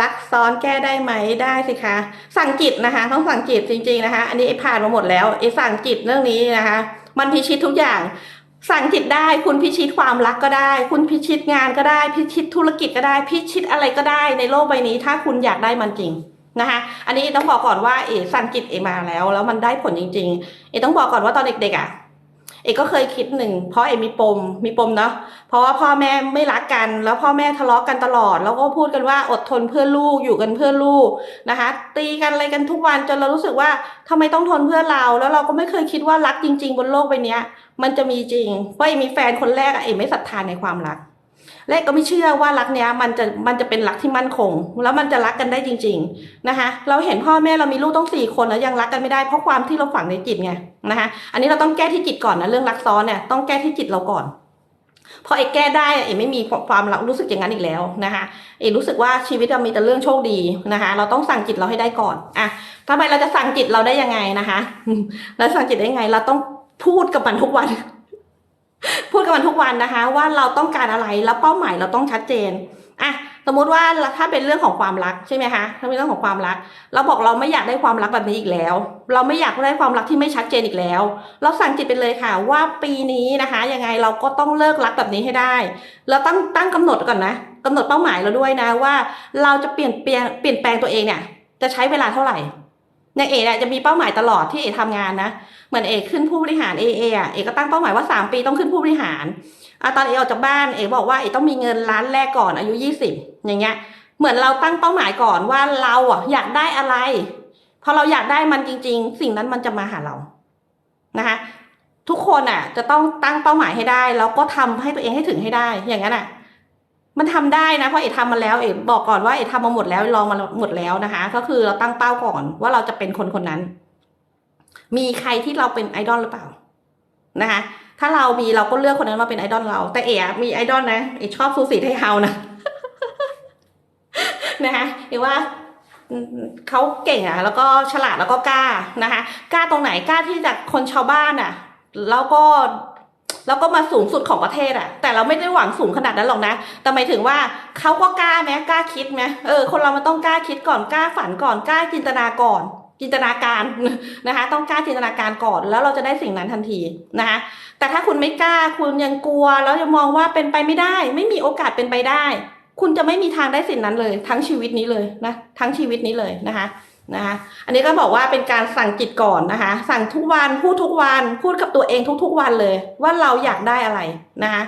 รักซ้อนแก้ได้ไหมได้สิคะ สั่งจิตนะคะ ต้องสั่งจิตจริง ๆนะคะ อันนี้ไอ้ผ่านมาหมดแล้วไอ้สั่งจิตเรื่องนี้นะคะ มันพิชิตทุกอย่าง สั่งจิตได้คุณพิชิตความรักก็ได้ คุณพิชิตงานก็ได้ พิชิตธุรกิจก็ได้ พิชิตอะไรก็ได้ในโลกใบนี้ ถ้าคุณอยากได้มันจริงนะคะอันนี้ต้องบอกก่อนว่าเอ๋สั่งจิตเอมาแล้ว แล้วมันได้ผลจริง ๆ เอ๋ต้องบอกก่อนว่าตอนเด็กๆอะ เอกก็เคยคิดหนึ่งเพราะเอกมีปมมีปมเนาะเพราะว่าพ่อแม่ไม่รักกัน แล้วพ่อแม่ทะเลาะกันตลอด แล้วก็พูดกันว่าอดทนเพื่อลูกอยู่กันเพื่อลูกนะคะ ตีกันอะไรกันทุกวันจนเรารู้สึกว่าทำไมต้องทนเพื่อเรา แล้วเราก็ไม่เคยคิดว่ารักจริง ๆ บนโลกใบนี้มันจะมีจริงเพราะเอกมีแฟนคนแรกอะเอกไม่ศรัทธาในความรัก และกก็ไม่เชื่อว่ารักเนี้ยมันจะมันจะเป็นรักที่มั่นคง แล้วมันจะรักกันได้จริง ๆนะคะ เราเห็นพ่อแม่เรามีลูกต้องสี่คนแล้วยังรักกันไม่ได้เพราะความที่เราฝังในจิตไงนะคะ อันนี้เราต้องแก้ที่จิตก่อนนะเรื่องรักซ้อนเนี่ยต้องแก้ที่จิตเราก่อนพอเอกแก้ได้เอกไม่มีความรักรู้สึกอย่างนั้นอีกแล้วนะคะเอกรู้สึกว่าชีวิตเรามีแต่เรื่องโชคดีนะคะ เราต้องสั่งจิตเราให้ได้ก่อนอะทำไมเราจะสั่งจิตเราได้ยังไงนะคะเราสั่งจิตได้ไง เราต้องพูดกับมันทุกวัน พูดกันทุกวันนะคะ ว่าเราต้องการอะไรแล้วเป้าหมายเราต้องชัดเจนอะสมมติว่าถ้าเป็นเรื่องของความรักใช่ไหมคะถ้าเป็นเรื่องของความรัก เราบอกเราไม่อยากได้ความรักแบบนี้อีกแล้ว เราไม่อยากได้ความรักที่ไม่ชัดเจนอีกแล้ว เราสั่งจิตไปเลยค่ะ ว่าปีนี้นะคะ ยังไงเราก็ต้องเลิกรักแบบนี้ให้ได้ เราตั้งตั้งกำหนดก่อนนะกำหนดเป้าหมายเราด้วยนะว่า เราจะเปลี่ยนเปลี่ยนเปลี่ยนแปลงตัวเองเนี่ย จะใช้เวลาเท่าไหร่ ในเอเนี่ยจะมีเป้าหมายตลอดที่เอทำงานนะเหมือนเอกขึ้นผู้บริหารเอเออะเอกก็ตั้งเป้าหมายว่าสามปีต้องขึ้นผู้บริหารอะตอนเอกออกจากบ้านเอกบอกว่าเอกต้องมีเงินล้านแรกก่อนอายุยี่สิบอย่างเงี้ย เหมือนเราตั้งเป้าหมายก่อนว่าเราอะอยากได้อะไรพอเราอยากได้มันจริง ๆ สิ่งนั้นมันจะมาหาเรานะคะ ทุกคนอะ จะต้องตั้งเป้าหมายให้ได้ แล้วก็ทำให้ตัวเองให้ถึงให้ได้อย่างนั้นอะ มันทำได้นะเพราะเอ๋ทำมาแล้วเอ๋บอกก่อนว่าเอ๋ทำมาหมดแล้วลองมาหมดแล้วนะคะ ก็คือเราตั้งเป้าก่อนว่าเราจะเป็นคนคนนั้น มีใครที่เราเป็นไอดอลหรือเปล่านะคะ ถ้าเรามีเราก็เลือกคนนั้นมาเป็นไอดอลเรา แต่เอ๋มีไอดอลนะเอ๋ชอบซูสีไทเฮานะนะคะเอ๋ว่าเขาเก่งอะ แล้วก็ฉลาดแล้วก็กล้านะคะ กล้าตรงไหนกล้าที่จากคนชาวบ้านอะ แล้วก็ แล้วก็มาสูงสุดของประเทศอะแต่เราไม่ได้หวังสูงขนาดนั้นหรอกนะ แต่หมายถึงว่าเขาก็กล้าไหมกล้าคิดไหมเออคนเรามันต้องกล้าคิดก่อนกล้าฝันก่อนกล้าจินตนาก่อนจินตนาการนะคะ ต้องกล้าจินตนาการก่อนแล้วเราจะได้สิ่งนั้นทันทีนะคะ แต่ถ้าคุณไม่กล้าคุณยังกลัวแล้วยังมองว่าเป็นไปไม่ได้ ไม่มีโอกาสเป็นไปได้ คุณจะไม่มีทางได้สิ่งนั้นเลย ทั้งชีวิตนี้เลยนะทั้งชีวิตนี้เลยนะคะ นะคะอันนี้ก็บอกว่าเป็นการสั่งจิตก่อนนะคะ สั่งทุกวันพูดทุกวันพูดกับตัวเองทุกๆวันเลย ว่าเราอยากได้อะไรนะคะ